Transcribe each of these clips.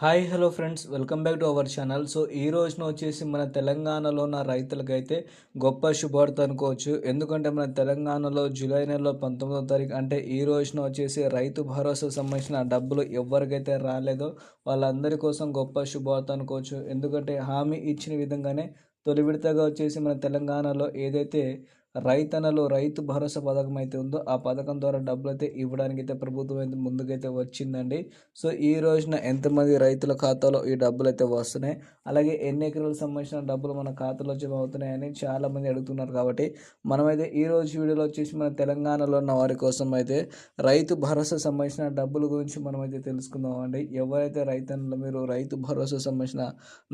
Hi hello friends welcome back to our channel so ఈ రోజున వచ్చేసి మన తెలంగాణలో ఉన్న రైతులకైతే గొప్ప శుభార్త అనుకోవచ్చు. ఎందుకంటే మన తెలంగాణలో జూలై నెలలో పంతొమ్మిదో తారీఖు అంటే ఈ రోజున వచ్చేసి రైతు భరోసా సంబంధించిన డబ్బులు ఎవరికైతే రాలేదో వాళ్ళందరి కోసం గొప్ప శుభార్త అనుకోవచ్చు. ఎందుకంటే హామీ ఇచ్చిన విధంగానే తొలి విడతగా వచ్చేసి మన తెలంగాణలో ఏదైతే రైతన్నలు రైతు భరోసా పథకం అయితే ఉందో ఆ పథకం ద్వారా డబ్బులు అయితే ఇవ్వడానికి అయితే ప్రభుత్వం అయితే ముందుకైతే వచ్చిందండి. సో ఈ రోజున ఎంతమంది రైతుల ఖాతాలో ఈ డబ్బులు అయితే వస్తున్నాయి? అలాగే ఎన్ని ఎకరాలకు సంబంధించిన డబ్బులు మన ఖాతాలో జమ అవుతున్నాయని చాలామంది అడుగుతున్నారు కాబట్టి మనమైతే ఈ రోజు వీడియోలో వచ్చేసి మన తెలంగాణలో ఉన్న వారి కోసం అయితే రైతు భరోసా సంబంధించిన డబ్బుల గురించి మనమైతే తెలుసుకుందామండి. ఎవరైతే రైతన్నలు మీరు రైతు భరోసా సంబంధించిన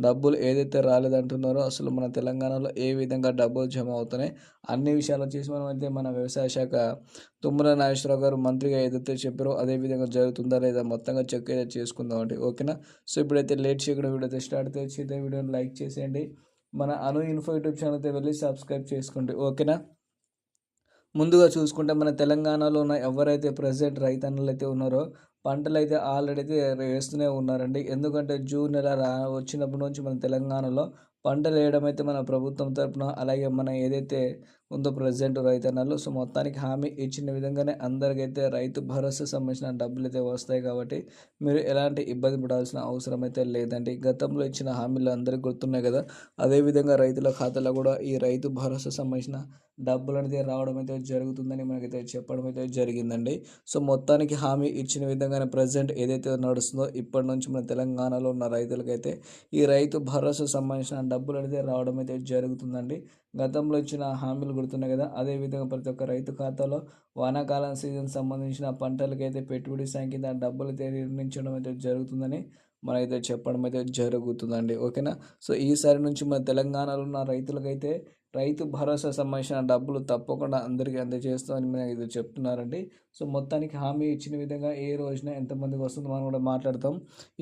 డబ్బులు ఏదైతే రాలేదంటున్నారో అసలు మన తెలంగాణలో ఏ విధంగా డబ్బులు జమ అవుతున్నాయి? అన్ని విషయాలు వచ్చేసి మనం అయితే మన వ్యవసాయ శాఖ తుమ్మల నాగేశ్వరరావు గారు మంత్రిగా ఏదైతే చెప్పారో అదే విధంగా జరుగుతుందా లేదా మొత్తంగా చెక్ అయితే చేసుకుందామండి ఓకేనా? సో ఇప్పుడైతే లేట్ చేయకుండా వీడియో అయితే స్టార్ట్ అయితే వీడియోని లైక్ చేసేయండి. మన అను ఇన్ఫో యూట్యూబ్ ఛానల్ అయితే వెళ్ళి సబ్స్క్రైబ్ చేసుకోండి. ఓకేనా? ముందుగా చూసుకుంటే మన తెలంగాణలో ఉన్న ఎవరైతే ప్రజెంట్ రైతన్నలు అయితే ఉన్నారో పంటలు అయితే ఆల్రెడీ అయితే వేస్తూనే ఉన్నారండి. ఎందుకంటే జూన్ నెల రా వచ్చినప్పటి నుంచి మన తెలంగాణలో పంటలు వేయడం అయితే మన ప్రభుత్వం తరపున అలాగే మన ఏదైతే ఉందో ప్రజెంట్ రైతన్నలు. సో మొత్తానికి హామీ ఇచ్చిన విధంగానే అందరికైతే రైతు భరోసా సంబంధించిన డబ్బులు అయితే వస్తాయి కాబట్టి మీరు ఎలాంటి ఇబ్బంది పడాల్సిన అవసరం అయితే లేదండి. గతంలో ఇచ్చిన హామీలు అందరికీ గుర్తున్నాయి కదా. అదేవిధంగా రైతుల ఖాతాలో కూడా ఈ రైతు భరోసా సంబంధించిన డబ్బులు అనేది రావడం అయితే జరుగుతుందని మనకైతే చెప్పడం అయితే జరిగిందండి. సో మొత్తానికి హామీ ఇచ్చిన విధంగానే ప్రజెంట్ ఏదైతే నడుస్తుందో ఇప్పటి నుంచి మన తెలంగాణలో ఉన్న రైతులకైతే ఈ రైతు భరోసా సంబంధించిన డబ్బులు అనేది రావడం అయితే జరుగుతుందండి. గతంలో ఇచ్చిన హామీలు గుర్తున్నాయి కదా అదేవిధంగా ప్రతి ఒక్క రైతు ఖాతాలో వానాకాలం సీజన్ సంబంధించిన పంటలకైతే పెట్టుబడి సంఖ్య డబ్బులు నిర్ణయించడం అయితే జరుగుతుందని మనకైతే చెప్పడం అయితే జరుగుతుందండి. ఓకేనా? సో ఈసారి నుంచి మన తెలంగాణలో ఉన్న రైతులకైతే రైతు భరోసా సంబంధించిన డబ్బులు తప్పకుండా అందరికీ అందజేస్తామని మేము ఇది చెప్తున్నారండి. సో మొత్తానికి హామీ ఇచ్చిన విధంగా ఏ రోజున ఎంతమందికి వస్తుందో మనం కూడా మాట్లాడతాం.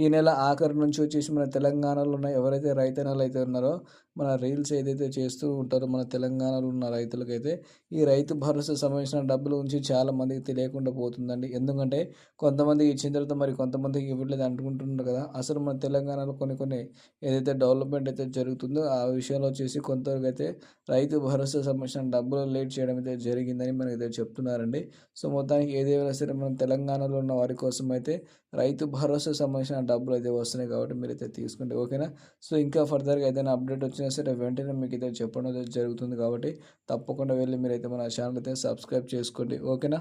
ఈ నెల ఆఖరి నుంచి వచ్చేసి మన తెలంగాణలో ఉన్న ఎవరైతే రైతన్నలు అయితే ఉన్నారో మన రీల్స్ ఏదైతే చేస్తూ ఉంటారో మన తెలంగాణలో ఉన్న రైతులకైతే ఈ రైతు భరోసా సంబంధించిన డబ్బుల గురించి చాలా మందికి తెలియకుండా పోతుందండి. ఎందుకంటే కొంతమందికి ఇచ్చిన తర్వాత మరి కొంతమందికి ఇవ్వట్లేదు అనుకుంటున్నారు కదా. అసలు మన తెలంగాణలో కొన్ని కొన్ని ఏదైతే డెవలప్మెంట్ అయితే జరుగుతుందో ఆ విషయంలో వచ్చేసి కొంతవరకు అయితే రైతు భరోసా సంబంధించిన డబ్బులు లేట్ చేయడం అయితే జరిగిందని మనకి అయితే చెప్తున్నారండి. సో మొత్తానికి ఏదైనా సరే మనం తెలంగాణలో ఉన్న వారి కోసం అయితే రైతు భరోసా సంబంధించిన డబ్బులు అయితే వస్తున్నాయి కాబట్టి మీరు అయితే తీసుకుంటే ఓకేనా? సో ఇంకా ఫర్దర్గా ఏదైనా అప్డేట్ వచ్చినా సరే వెంటనే మీకు అయితే చెప్పడం జరుగుతుంది కాబట్టి తప్పకుండా వెళ్ళి మీరైతే మన ఛానల్ అయితే సబ్స్క్రైబ్ చేసుకోండి. ఓకేనా?